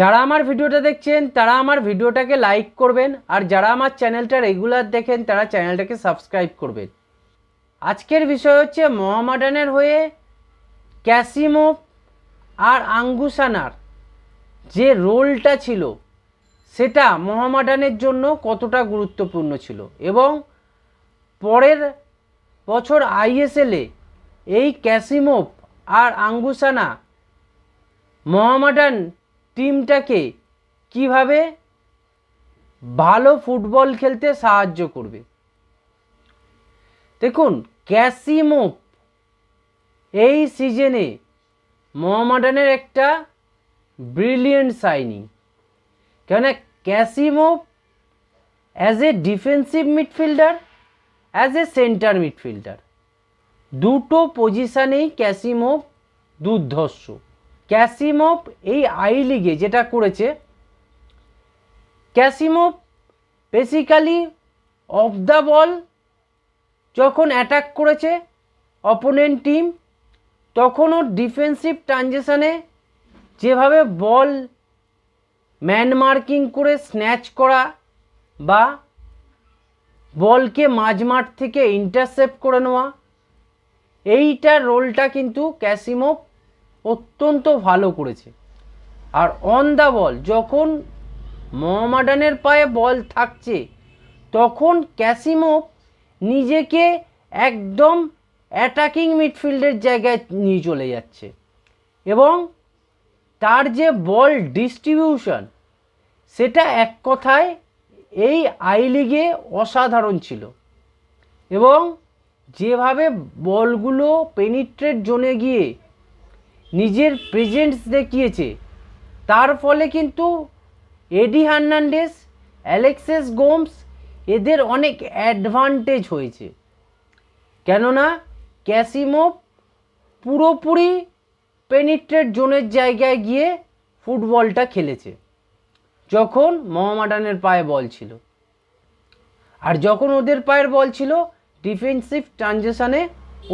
যারা আমার ভিডিওটা দেখছেন, তারা আমার ভিডিওটাকে লাইক করবেন, আর যারা আমার চ্যানেলটা রেগুলার দেখেন, তারা চ্যানেলটাকে সাবস্ক্রাইব করবেন। আজকের বিষয় হচ্ছে মোহামেডানের হয়ে ক্যাসিমো আর আঙ্গুসানার যে রোলটা ছিল, সেটা মোহামেডানের জন্য কতটা গুরুত্বপূর্ণ ছিল এবং পরের বছর আইএসএলে এই ক্যাসিমোভ আর আঙ্গুসানা মোহামেডান টিমটাকে কীভাবে ভালো ফুটবল খেলতে সাহায্য করবে? দেখুন ক্যাসিমোভ এই সিজনে মোহামেডানের একটা ব্রিলিয়েন্ট সাইনিং। কেননা Casemiro as a defensive midfielder as a centre midfielder দুটো পজিশানেই ক্যাসিমোভ দুর্ধর্ষ। ক্যাসিমোভ এই আই লিগে যেটা করেছে Kasimov basically off the ball যখন অ্যাটাক করেছে অপোনেন্ট টিম তখনও ডিফেন্সিভ ট্রানজেকশানে যেভাবে বল ম্যান মার্কিং করে স্ন্যাচ করা বা বলকে মাঝমাঠ থেকে ইন্টারসেপ্ট করে নেওয়া, এইটার রোলটা কিন্তু ক্যাসিমোভ অত্যন্ত ভালো করেছে। আর অন দ্য বল যখন মোহামেডানের পায়ে বল থাকছে, তখন ক্যাসিমোভ নিজেকে একদম অ্যাটাকিং মিডফিল্ডের জায়গায় নিয়ে চলে যাচ্ছে। এবং তার যে বল ডিস্ট্রিবিউশন সেটা এক কথায় এই আই লিগে অসাধারণ ছিল। এবং যেভাবে বলগুলো পেনিট্রেট জোনে গিয়ে নিজের প্রেজেন্স দেখিয়েছে। তার ফলে কিন্তু এডি হার্নান্ডেস অ্যালেক্সেস গোমস এদের অনেক অ্যাডভান্টেজ হয়েছে। কেননা ক্যাসিমোভ পুরোপুরি পেনিট্রেট জোনের জায়গায় গিয়ে ফুটবলটা খেলেছে, যখন মোহামেডানের পায়ে বল ছিল। আর যখন ওদের পায়ের বল ছিল ডিফেন্সিভ ট্রানজেকশানে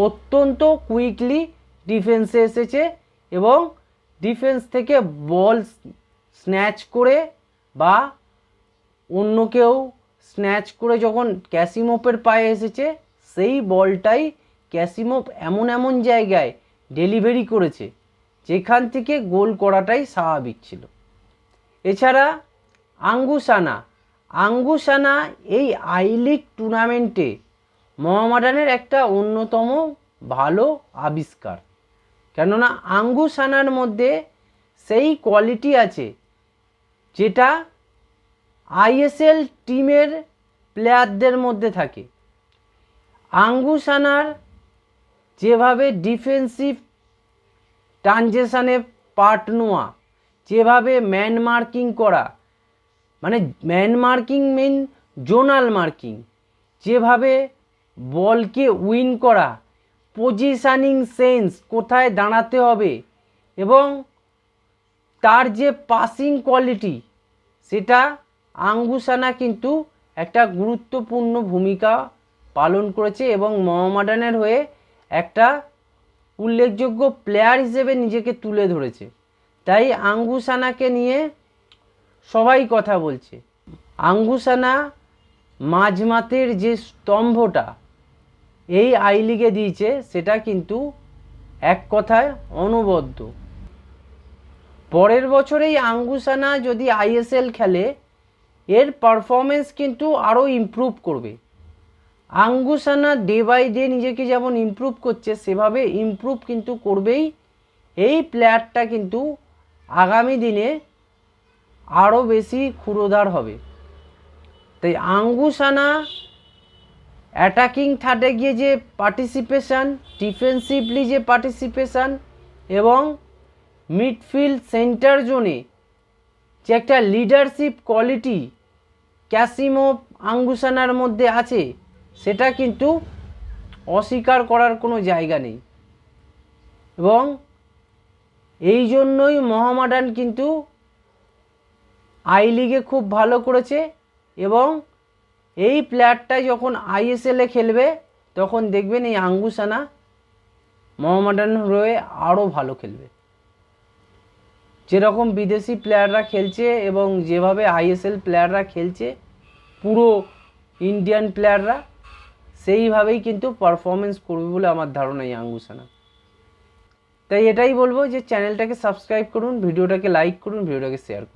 অত্যন্ত কুইকলি ডিফেন্সে এসেছে এবং ডিফেন্স থেকে বল স্ন্যাচ করে বা অন্য কেউ স্ন্যাচ করে যখন ক্যাসিমোপের পায়ে এসেছে, সেই বলটাই ক্যাসিমোপ এমন এমন জায়গায় ডেলিভারি করেছে, যেখান থেকে গোল করাটাই স্বাভাবিক ছিল। এছাড়া আঙ্গুসানা আঙ্গুসানা এই আই লিগ টুর্নামেন্টে মোহামেডানের একটা অন্যতম ভালো আবিষ্কার। কেননা আঙ্গুসানার মধ্যে সেই কোয়ালিটি আছে যেটা আইএসএল টিমের প্লেয়ারদের মধ্যে থাকে। আঙ্গুসানার যেভাবে ডিফেন্সিভ ট্রানজেকশানে পার্ট নেওয়া, যেভাবে ম্যান মার্কিং করা মানে man marking men zonal marking যেভাবে বলকে উইন করা পজিশানিং সেন্স কোথায় দাঁড়াতে হবে এবং তার যে পাসিং কোয়ালিটি, সেটা আঙ্গুসানা কিন্তু একটা গুরুত্বপূর্ণ ভূমিকা পালন করেছে এবং মোহামেডানের হয়ে একটা উল্লেখযোগ্য প্লেয়ার হিসেবে নিজেকে তুলে ধরেছে। তাই আঙ্গুসানাকে নিয়ে সবাই কথা বলছে। আঙ্গুসানা মাঝমাতের যে স্তম্ভটা এই আই লিগে দিয়েছে, সেটা কিন্তু এক কথায় অনবদ্য। পরের বছরেই আঙ্গুসানা যদি আইএসএল খেলে, এর পারফরমেন্স কিন্তু আরও ইমপ্রুভ করবে। আঙ্গুসানা ডে বাই ডে নিজেকে যেমন ইমপ্রুভ করছে, সেভাবে ইমপ্রুভ কিন্তু করবেই। এই প্লেয়ারটা কিন্তু আগামী দিনে আরও বেশি ক্ষুরোধার হবে। তাই আঙ্গুসানা অ্যাটাকিং থার্ডে গিয়ে যে পার্টিসিপেশান ডিফেন্সিভলি যে পার্টিসিপেশান এবং মিডফিল্ড সেন্টার জোনে যে একটা লিডারশিপ কোয়ালিটি ক্যাসিমো আঙ্গুসানার মধ্যে আছে, সেটা কিন্তু অস্বীকার করার কোনো জায়গা নেই। এবং এই জন্যই মোহামেডান কিন্তু আই লিগে খুব ভালো করেছে এবং এই প্লেয়ারটাই যখন আইএসএলে খেলবে, তখন দেখবেন এই আঙ্গুসানা মোহামেডান হয়ে আরও ভালো খেলবে। যেরকম বিদেশি প্লেয়াররা খেলছে এবং যেভাবে আইএসএল প্লেয়াররা খেলছে, পুরো ইন্ডিয়ান প্লেয়াররা সেইভাবেই কিন্তু পারফরমেন্স করবে বলে আমার ধারণা এই আঙ্গুসানা তাই এটাই বলব যে চ্যানেলটাকে সাবস্ক্রাইব করুন, ভিডিওটাকে লাইক করুন, ভিডিওটাকে শেয়ার করুন।